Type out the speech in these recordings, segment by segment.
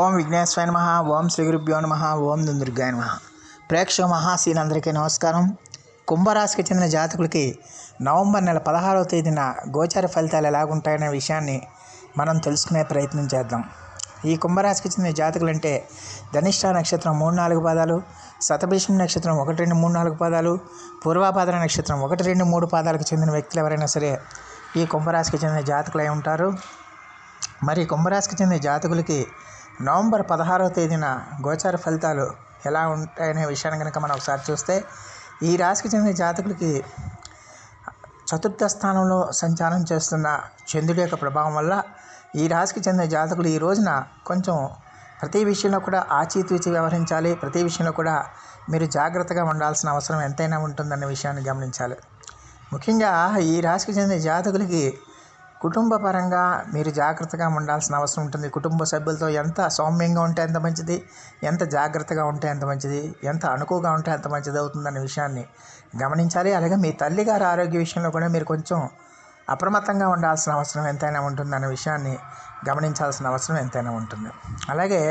ఓం విఘ్నేశ్వరాయ నమ ఓం శ్రీ గురుభ్యో నమ ఓం దుర్గాయ నమ. ప్రేక్షక మహాశీలందరికీ నమస్కారం. కుంభరాశికి చెందిన జాతకులకి నవంబర్ నెల పదహారవ తేదీన గోచార ఫలితాలు ఎలాగుంటాయనే విషయాన్ని మనం తెలుసుకునే ప్రయత్నం చేద్దాం. ఈ కుంభరాశికి చెందిన జాతకులు అంటే ధనిష్ట నక్షత్రం మూడు నాలుగు పాదాలు శతభిషం నక్షత్రం ఒకటి రెండు మూడు నాలుగు పాదాలు పూర్వాపాద నక్షత్రం ఒకటి రెండు మూడు పాదాలకు చెందిన వ్యక్తులు ఎవరైనా సరే ఈ కుంభరాశికి చెందిన జాతకులై ఉంటారు. మరి కుంభరాశికి చెందిన జాతకులకి నవంబర్ పదహారవ తేదీన గోచార ఫలితాలు ఎలా ఉంటాయనే విషయాన్ని కనుక మనం ఒకసారి చూస్తే ఈ రాశికి చెందిన జాతకులకి చతుర్థ స్థానంలో సంచారం చేస్తున్న చంద్రుడి యొక్క ప్రభావం వల్ల ఈ రాశికి చెందిన జాతకులు ఈ రోజున కొంచెం ప్రతి విషయంలో కూడా ఆచితూచి వ్యవహరించాలి. ప్రతి విషయంలో కూడా మీరు జాగ్రత్తగా ఉండాల్సిన అవసరం ఎంతైనా ఉంటుందన్న విషయాన్ని గమనించాలి. ముఖ్యంగా ఈ రాశికి చెందిన జాతకులకి కుటుంబ పరంగా మీరు జాగ్రత్తగా ఉండాల్సిన అవసరం ఉంటుంది. కుటుంబ సభ్యులతో ఎంత సౌమ్యంగా ఉంటే ఎంత మంచిది ఎంత జాగ్రత్తగా ఉంటే ఎంత మంచిది ఎంత అనుకుగా ఉంటే ఎంత మంచిది అవుతుందన్న విషయాన్ని గమనించాలి. అలాగే మీ తల్లిగారి ఆరోగ్య విషయంలో కూడా మీరు కొంచెం అప్రమత్తంగా ఉండాల్సిన అవసరం ఎంతైనా ఉంటుందన్న విషయాన్ని గమనించాల్సిన అవసరం ఎంతైనా ఉంటుంది. అలాగే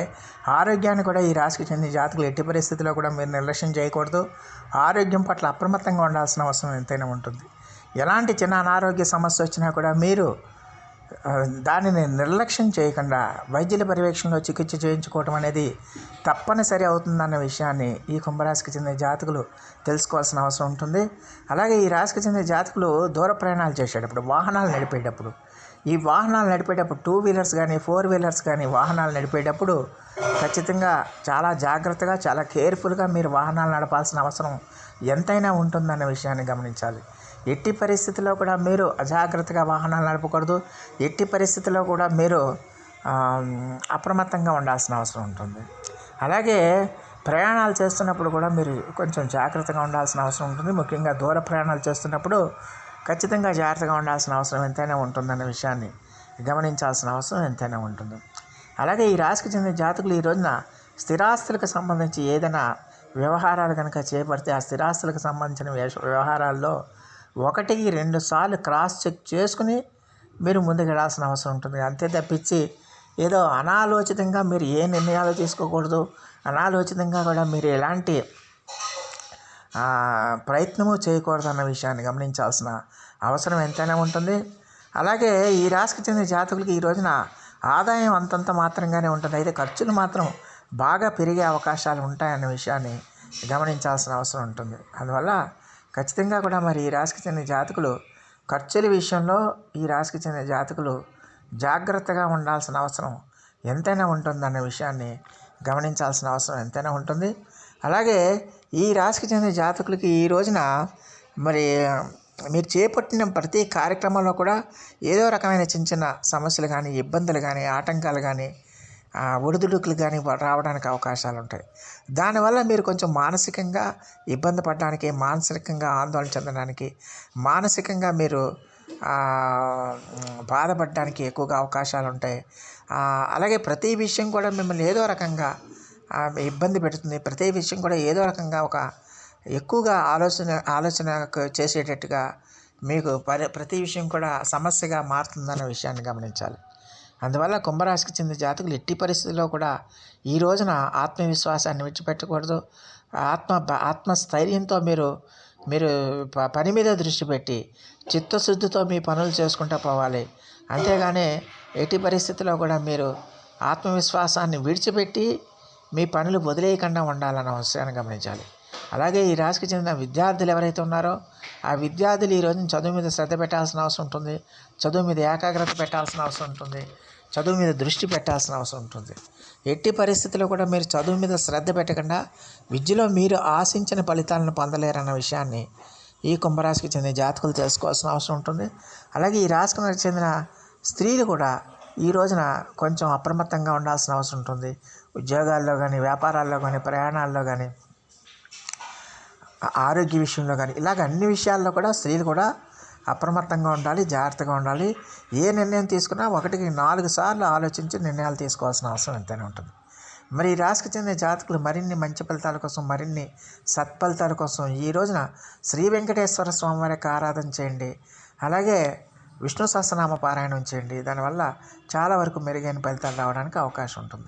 ఆరోగ్యాన్ని కూడా ఈ రాశికి చెందిన జాతకులు ఎట్టి పరిస్థితిలో కూడా మీరు నిర్లక్ష్యం చేయకూడదు. ఆరోగ్యం పట్ల అప్రమత్తంగా ఉండాల్సిన అవసరం ఎంతైనా ఉంటుంది. ఎలాంటి చిన్న అనారోగ్య సమస్య వచ్చినా కూడా మీరు దానిని నిర్లక్ష్యం చేయకుండా వైద్యుల పర్యవేక్షణలో చికిత్స చేయించుకోవటం అనేది తప్పనిసరి అవుతుందన్న విషయాన్ని ఈ కుంభరాశికి చెందిన జాతకులు తెలుసుకోవాల్సిన అవసరం ఉంటుంది. అలాగే ఈ రాశికి చెందిన జాతకులు దూర ప్రయాణాలు చేసేటప్పుడు వాహనాలు నడిపేటప్పుడు ఈ వాహనాలు నడిపేటప్పుడు టూ వీలర్స్ కానీ ఫోర్ వీలర్స్ కానీ వాహనాలు నడిపేటప్పుడు ఖచ్చితంగా చాలా జాగ్రత్తగా చాలా కేర్ఫుల్గా మీరు వాహనాలు నడపాల్సిన అవసరం ఎంతైనా ఉంటుందన్న విషయాన్ని గమనించాలి. ఎట్టి పరిస్థితుల్లో కూడా మీరు అజాగ్రత్తగా వాహనాలు నడపకూడదు. ఎట్టి పరిస్థితుల్లో కూడా మీరు అప్రమత్తంగా ఉండాల్సిన అవసరం ఉంటుంది. అలాగే ప్రయాణాలు చేస్తున్నప్పుడు కూడా మీరు కొంచెం జాగ్రత్తగా ఉండాల్సిన అవసరం ఉంటుంది. ముఖ్యంగా దూర ప్రయాణాలు చేస్తున్నప్పుడు ఖచ్చితంగా జాగ్రత్తగా ఉండాల్సిన అవసరం ఎంతైనా ఉంటుందన్న విషయాన్ని గమనించాల్సిన అవసరం ఎంతైనా ఉంటుంది. అలాగే ఈ రాశికి చెందిన జాతకులు ఈ రోజున స్థిరాస్తులకు సంబంధించి ఏదైనా వ్యవహారాలు కనుక చేపడితే ఆ స్థిరాస్తులకు సంబంధించిన వ్యవహారాల్లో ఒకటికి రెండు సార్లు క్రాస్ చెక్ చేసుకుని మీరు ముందుకెళ్ళాల్సిన అవసరం ఉంటుంది. అంతే తప్పించి ఏదో అనాలోచితంగా మీరు ఏ నిర్ణయాలు తీసుకోకూడదు అనాలోచితంగా కూడా మీరు ఎలాంటి ప్రయత్నము చేయకూడదు అన్న విషయాన్ని గమనించాల్సిన అవసరం ఎంతైనా ఉంటుంది. అలాగే ఈ రాశికి చెందిన జాతకులకి ఈ రోజున ఆదాయం అంతంత మాత్రంగానే ఉంటుంది. అయితే ఖర్చులు మాత్రం బాగా పెరిగే అవకాశాలు ఉంటాయన్న విషయాన్ని గమనించాల్సిన అవసరం ఉంటుంది. అందువల్ల ఖచ్చితంగా కూడా మరి ఈ రాశికి చెందిన జాతకులు ఖర్చుల విషయంలో ఈ రాశికి చెందిన జాతకులు జాగ్రత్తగా ఉండాల్సిన అవసరం ఎంతైనా ఉంటుందన్న విషయాన్ని గమనించాల్సిన అవసరం ఎంతైనా ఉంటుంది. అలాగే ఈ రాశికి చెందిన జాతకులకి ఈ రోజున మరి మీరు చేపట్టిన ప్రతి కార్యక్రమంలో కూడా ఏదో రకమైన చిన్న చిన్న సమస్యలు కానీ ఇబ్బందులు కానీ ఆటంకాలు కానీ ఒడిదుడుకులు కానీ రావడానికి అవకాశాలు ఉంటాయి దానివల్ల మీరు కొంచెం మానసికంగా ఇబ్బంది పడడానికి మానసికంగా ఆందోళన చెందడానికి మానసికంగా మీరు బాధపడడానికి ఎక్కువగా అవకాశాలు ఉంటాయి అలాగే ప్రతి విషయం కూడా మిమ్మల్ని ఏదో రకంగా ఇబ్బంది పెడుతుంది. ప్రతి విషయం కూడా ఏదో రకంగా ఒక ఎక్కువగా ఆలోచన ఆలోచన చేసేటట్టుగా మీకు ప్రతి విషయం కూడా సమస్యగా మారుతుందన్న విషయాన్ని గమనించాలి. అందువల్ల కుంభరాశికి చెందిన జాతకులు ఎట్టి పరిస్థితుల్లో కూడా ఈ రోజున ఆత్మవిశ్వాసాన్ని విడిచిపెట్టకూడదు. ఆత్మ ఆత్మస్థైర్యంతో మీరు మీరు ప- పని మీద దృష్టి పెట్టి చిత్తశుద్ధితో మీ పనులు చేసుకుంటూ పోవాలి. అంతేగాని ఎట్టి పరిస్థితుల్లో కూడా మీరు ఆత్మవిశ్వాసాన్ని విడిచిపెట్టి మీ పనులు వదిలేయకుండా ఉండాలన్న అవసరాన్ని గమనించాలి. అలాగే ఈ రాశికి చెందిన విద్యార్థులు ఎవరైతే ఉన్నారో ఆ విద్యార్థులు ఈ రోజున చదువు మీద శ్రద్ధ పెట్టాల్సిన అవసరం ఉంటుంది. చదువు మీద ఏకాగ్రత పెట్టాల్సిన అవసరం ఉంటుంది. చదువు మీద దృష్టి పెట్టాల్సిన అవసరం ఉంటుంది. ఎట్టి పరిస్థితుల్లో కూడా మీరు చదువు మీద శ్రద్ధ పెట్టకుండా విద్యలో మీరు ఆశించిన ఫలితాలను పొందలేరన్న విషయాన్ని ఈ కుంభరాశికి చెందిన జాతకులు తెలుసుకోవాల్సిన అవసరం ఉంటుంది. అలాగే ఈ రాశికి చెందిన స్త్రీలు కూడా ఈ రోజున కొంచెం అప్రమత్తంగా ఉండాల్సిన అవసరం ఉంటుంది. ఉద్యోగాల్లో కానీ వ్యాపారాల్లో కానీ ప్రయాణాల్లో కానీ ఆరోగ్య విషయంలో కానీ ఇలాగ అన్ని విషయాల్లో కూడా స్త్రీలు కూడా అప్రమత్తంగా ఉండాలి జాగ్రత్తగా ఉండాలి. ఏ నిర్ణయం తీసుకున్నా ఒకటికి నాలుగు సార్లు ఆలోచించి నిర్ణయాలు తీసుకోవాల్సిన అవసరం ఎంతైనా ఉంటుంది. మరి ఈ రాశికి చెందిన జాతకులు మరిన్ని మంచి ఫలితాల కోసం మరిన్ని సత్ఫలితాల కోసం ఈ రోజున శ్రీ వెంకటేశ్వర స్వామి వారికి ఆరాధన చేయండి. అలాగే విష్ణు సహస్రనామ పారాయణం చేయండి. దానివల్ల చాలా వరకు మెరుగైన ఫలితాలు రావడానికి అవకాశం ఉంటుంది.